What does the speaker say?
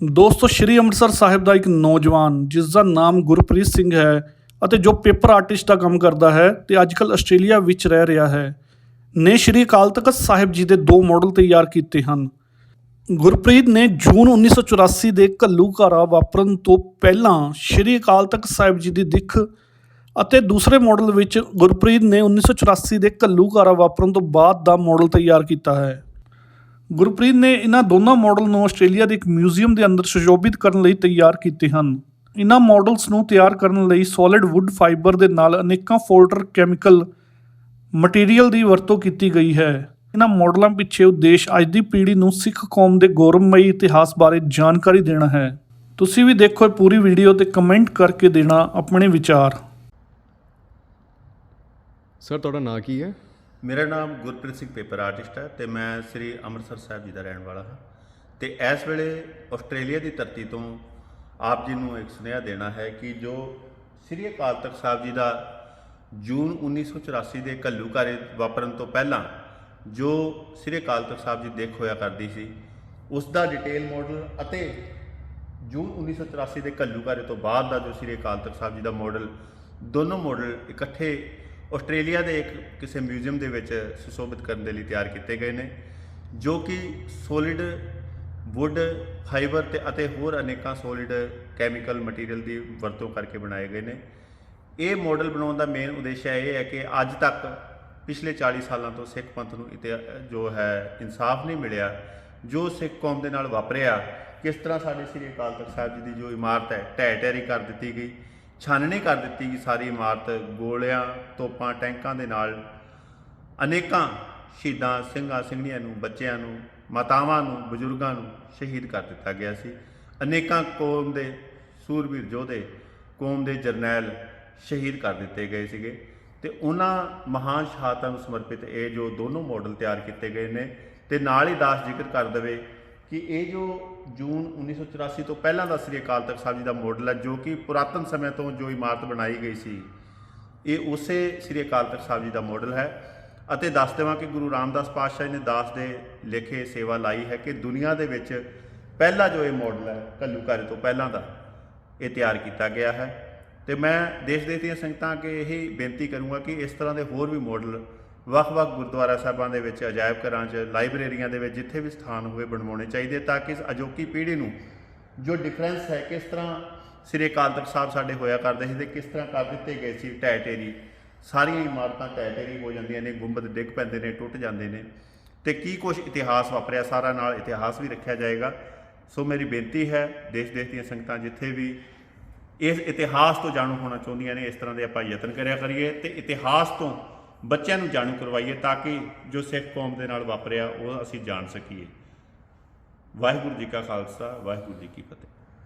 ਦੋਸਤੋ, ਸ਼੍ਰੀ ਅੰਮ੍ਰਿਤਸਰ ਸਾਹਿਬ ਦਾ ਇੱਕ ਨੌਜਵਾਨ, ਜਿਸ ਦਾ ਨਾਮ ਗੁਰਪ੍ਰੀਤ ਸਿੰਘ ਹੈ ਅਤੇ ਜੋ ਪੇਪਰ ਆਰਟਿਸਟ ਦਾ ਕੰਮ ਕਰਦਾ ਹੈ ਤੇ ਅੱਜਕੱਲ ਆਸਟ੍ਰੇਲੀਆ ਵਿੱਚ ਰਹਿ ਰਿਹਾ ਹੈ, ਨੇ ਸ਼੍ਰੀ ਅਕਾਲ ਤਖਤ ਸਾਹਿਬ ਜੀ ਦੇ ਦੋ ਮਾਡਲ ਤਿਆਰ ਕੀਤੇ ਹਨ। ਗੁਰਪ੍ਰੀਤ ਨੇ ਜੂਨ 1984 ਦੇ ਘੱਲੂਘਾਰਾ ਵਾਪਰਨ ਤੋਂ ਪਹਿਲਾਂ ਸ਼੍ਰੀ ਅਕਾਲ ਤਖਤ ਸਾਹਿਬ ਜੀ ਦੀ ਦਿੱਖ ਅਤੇ ਦੂਸਰੇ ਮਾਡਲ ਵਿੱਚ ਗੁਰਪ੍ਰੀਤ ਨੇ 1984 ਦੇ ਘੱਲੂਘਾਰਾ ਵਾਪਰਨ ਤੋਂ ਬਾਅਦ ਦਾ ਮਾਡਲ ਤਿਆਰ ਕੀਤਾ ਹੈ। ਗੁਰਪ੍ਰੀਤ ਨੇ ਇਹਨਾਂ ਦੋਨਾਂ ਮਾਡਲ ਨੂੰ ਆਸਟ੍ਰੇਲੀਆ ਦੇ ਇੱਕ ਮਿਊਜ਼ੀਅਮ ਦੇ ਅੰਦਰ ਸੁਸ਼ੋਭਿਤ ਕਰਨ ਲਈ ਤਿਆਰ ਕੀਤੇ ਹਨ। ਇਹਨਾਂ ਮਾਡਲਸ ਨੂੰ ਤਿਆਰ ਕਰਨ ਲਈ ਸੋਲਿਡ ਵੁੱਡ ਫਾਈਬਰ ਦੇ ਨਾਲ ਅਨੇਕਾਂ ਫੋਲਡਰ ਕੈਮੀਕਲ ਮਟੀਰੀਅਲ ਦੀ ਵਰਤੋਂ ਕੀਤੀ ਗਈ ਹੈ। ਇਹਨਾਂ ਮਾਡਲਾਂ ਪਿੱਛੇ ਉਦੇਸ਼ ਅੱਜ ਦੀ ਪੀੜ੍ਹੀ ਨੂੰ ਸਿੱਖ ਕੌਮ ਦੇ ਗੌਰਵਮਈ ਇਤਿਹਾਸ ਬਾਰੇ ਜਾਣਕਾਰੀ ਦੇਣਾ ਹੈ। ਤੁਸੀਂ ਵੀ ਦੇਖੋ ਪੂਰੀ ਵੀਡੀਓ ਤੇ ਕਮੈਂਟ ਕਰਕੇ ਦੇਣਾ ਆਪਣੇ ਵਿਚਾਰ। ਸਰ ਤੁਹਾਡਾ ਨਾਂ ਕੀ ਹੈ? ਮੇਰਾ ਨਾਮ ਗੁਰਪ੍ਰੀਤ ਸਿੰਘ ਪੇਪਰ ਆਰਟਿਸਟ ਹੈ ਤੇ ਮੈਂ ਸ੍ਰੀ ਅੰਮ੍ਰਿਤਸਰ ਸਾਹਿਬ ਜੀ ਦਾ ਰਹਿਣ ਵਾਲਾ ਹਾਂ। ਤੇ ਇਸ ਵੇਲੇ ਆਸਟ੍ਰੇਲੀਆ ਦੀ ਧਰਤੀ ਤੋਂ ਆਪ ਜੀ ਨੂੰ ਇੱਕ ਸੁਨੇਹਾ ਦੇਣਾ ਹੈ ਕਿ ਜੋ ਸ੍ਰੀ ਅਕਾਲ ਤਖਤ ਸਾਹਿਬ ਜੀ ਦਾ ਜੂਨ 1984 ਦੇ ਘੱਲੂਘਾਰੇ ਵਾਪਰਨ ਤੋਂ ਪਹਿਲਾਂ ਜੋ ਸ੍ਰੀ ਅਕਾਲ ਤਖਤ ਸਾਹਿਬ ਜੀ ਦੇਖ ਹੋਇਆ ਕਰਦੀ ਸੀ, ਉਸ ਦਾ ਡਿਟੇਲ ਮਾਡਲ ਅਤੇ ਜੂਨ 1984 ਦੇ ਘੱਲੂਘਾਰੇ ਤੋਂ ਬਾਅਦ ਦਾ ਜੋ ਸ੍ਰੀ ਅਕਾਲ ਤਖਤ ਸਾਹਿਬ ਜੀ ਦਾ ਮਾਡਲ ਦੋਨੋਂ ਮਾਡਲ ਇਕੱਠੇ ਆਸਟ੍ਰੇਲੀਆ ਦੇ ਇੱਕ ਕਿਸੇ ਮਿਊਜ਼ੀਅਮ ਦੇ ਵਿੱਚ ਸੁਸ਼ੋਭਿਤ ਕਰਨ ਦੇ ਲਈ ਤਿਆਰ ਕੀਤੇ ਗਏ ਨੇ, ਜੋ ਕਿ ਸੋਲਿਡ ਵੁੱਡ ਫਾਈਬਰ ਤੇ ਅਤੇ ਹੋਰ ਅਨੇਕਾਂ ਸੋਲਿਡ ਕੈਮੀਕਲ ਮਟੀਰੀਅਲ ਦੀ ਵਰਤੋਂ ਕਰਕੇ ਬਣਾਏ ਗਏ ਨੇ। ਇਹ ਮਾਡਲ ਬਣਾਉਣ ਦਾ ਮੇਨ ਉਦੇਸ਼ ਇਹ ਹੈ ਕਿ ਅੱਜ ਤੱਕ ਪਿਛਲੇ 40 ਸਾਲਾਂ ਤੋਂ ਸਿੱਖ ਪੰਥ ਨੂੰ ਇਤਿਹਾ- ਜੋ ਹੈ, ਇਨਸਾਫ ਨਹੀਂ ਮਿਲਿਆ, ਜੋ ਸਿੱਖ ਕੌਮ ਦੇ ਨਾਲ ਵਾਪਰਿਆ, ਕਿਸ ਤਰ੍ਹਾਂ ਸਾਡੇ ਸ੍ਰੀ ਅਕਾਲ ਤਖਤ ਸਾਹਿਬ ਜੀ ਦੀ ਜੋ ਇਮਾਰਤ ਹੈ ਢਹਿ ਢੇਰੀ ਕਰ ਦਿੱਤੀ ਗਈ। ਛਾਨਣੀ ਕਰ ਦਿੱਤੀ ਗਈ ਸਾਰੀ ਇਮਾਰਤ, ਗੋਲਿਆਂ, ਤੋਪਾਂ, ਟੈਂਕਾਂ ਦੇ ਨਾਲ। ਅਨੇਕਾਂ ਸ਼ਹੀਦਾਂ, ਸਿੰਘਾਂ, ਸਿੰਘਣੀਆਂ ਨੂੰ, ਬੱਚਿਆਂ ਨੂੰ, ਮਾਤਾਵਾਂ ਨੂੰ, ਬਜ਼ੁਰਗਾਂ ਨੂੰ ਸ਼ਹੀਦ ਕਰ ਦਿੱਤਾ ਗਿਆ ਸੀ। ਅਨੇਕਾਂ ਕੌਮ ਦੇ ਸੂਰਬੀਰ ਯੋਧੇ, ਕੌਮ ਦੇ ਜਰਨੈਲ ਸ਼ਹੀਦ ਕਰ ਦਿੱਤੇ ਗਏ ਸੀਗੇ ਤੇ ਉਹਨਾਂ ਮਹਾਨ ਸ਼ਹਾਦਤਾਂ ਨੂੰ ਸਮਰਪਿਤ ਇਹ ਜੋ ਦੋਨੋਂ ਮਾਡਲ ਤਿਆਰ ਕੀਤੇ ਗਏ ਨੇ ਤੇ ਨਾਲ ਹੀ ਦਾਸ ਜ਼ਿਕਰ ਕਰ ਦਵੇ ਕਿ ਇਹ ਜੋ ਜੂਨ 1984 ਤੋਂ ਪਹਿਲਾਂ ਦਾ ਸ੍ਰੀ ਅਕਾਲ ਤਖਤ ਸਾਹਿਬ ਜੀ ਦਾ ਮਾਡਲ ਹੈ, ਜੋ ਕਿ ਪੁਰਾਤਨ ਸਮੇਂ ਤੋਂ ਜੋ ਇਮਾਰਤ ਬਣਾਈ ਗਈ ਸੀ, ਇਹ ਉਸੇ ਸ੍ਰੀ ਅਕਾਲ ਤਖਤ ਸਾਹਿਬ ਜੀ ਦਾ ਮਾਡਲ ਹੈ। ਅਤੇ ਦੱਸ ਦੇਵਾਂ ਕਿ ਗੁਰੂ ਰਾਮਦਾਸ ਪਾਤਸ਼ਾਹ ਜੀ ਨੇ ਦਾਸ ਦੇ ਲੇਖੇ ਸੇਵਾ ਲਾਈ ਹੈ ਕਿ ਦੁਨੀਆ ਦੇ ਵਿੱਚ ਪਹਿਲਾ ਜੋ ਇਹ ਮਾਡਲ ਹੈ, ਘੱਲੂਘਾਰੇ ਤੋਂ ਪਹਿਲਾਂ ਦਾ, ਇਹ ਤਿਆਰ ਕੀਤਾ ਗਿਆ ਹੈ। ਤੇ ਮੈਂ ਦੇਸ਼ ਦੇਸ਼ ਦੀਆਂ ਸੰਗਤਾਂ ਅੱਗੇ ਇਹ ਬੇਨਤੀ ਕਰੂੰਗਾ ਕਿ ਇਸ ਤਰ੍ਹਾਂ ਦੇ ਹੋਰ ਵੀ ਮਾਡਲ ਵੱਖ-ਵੱਖ ਗੁਰਦੁਆਰਾ ਸਾਹਿਬਾਂ ਦੇ ਵਿੱਚ, ਅਜਾਇਬ ਘਰਾਂ 'ਚ, ਲਾਇਬ੍ਰੇਰੀਆਂ ਦੇ ਵਿੱਚ ਜਿੱਥੇ ਵੀ ਸਥਾਨ ਹੋਵੇ ਬਣਵਾਉਣੇ ਚਾਹੀਦੇ ਤਾਂ ਕਿ ਇਸ ਅਜੋਕੀ ਪੀੜ੍ਹੀ ਨੂੰ ਜੋ ਡਿਫਰੈਂਸ ਹੈ ਕਿਸ ਤਰ੍ਹਾਂ ਸ੍ਰੀ ਅਕਾਲ ਤਖਤ ਸਾਹਿਬ ਸਾਡੇ ਹੋਇਆ ਕਰਦੇ ਸੀ ਤੇ ਕਿਸ ਤਰ੍ਹਾਂ ਕਰ ਦਿੱਤੇ ਗਏ ਸੀ ਟੈਟੇਰੀ, ਸਾਰੀਆਂ ਇਮਾਰਤਾਂ ਟੈਟੇਰੀ ਹੋ ਜਾਂਦੀਆਂ ਨੇ, ਗੁੰਬਦ ਡਿੱਗ ਪੈਂਦੇ ਨੇ, ਟੁੱਟ ਜਾਂਦੇ ਨੇ ਤੇ ਕੀ ਕੁਝ ਇਤਿਹਾਸ ਵਾਪਰਿਆ, ਸਾਰਾ ਨਾਲ ਇਤਿਹਾਸ ਵੀ ਰੱਖਿਆ ਜਾਏਗਾ। ਸੋ ਮੇਰੀ ਬੇਨਤੀ ਹੈ ਦੇਸ਼ ਦੇਸ਼ ਦੀਆਂ ਸੰਗਤਾਂ ਜਿੱਥੇ ਵੀ ਇਸ ਇਤਿਹਾਸ ਤੋਂ ਜਾਣੂ ਹੋਣਾ ਚਾਹੁੰਦੀਆਂ ਨੇ, ਇਸ ਤਰ੍ਹਾਂ ਦੇ ਆਪਾਂ ਯਤਨ ਕਰਿਆ ਕਰੀਏ ਤੇ ਇਤਿਹਾਸ ਤੋਂ ਬੱਚਿਆਂ ਨੂੰ ਜਾਣੂ ਕਰਵਾਈਏ ਤਾਂ ਕਿ ਜੋ ਸਿੱਖ ਕੌਮ ਦੇ ਨਾਲ ਵਾਪਰਿਆ ਉਹ ਅਸੀਂ ਜਾਣ ਸਕੀਏ। ਵਾਹਿਗੁਰੂ ਜੀ ਕਾ ਖਾਲਸਾ, ਵਾਹਿਗੁਰੂ ਜੀ ਕੀ ਫਤਿਹ।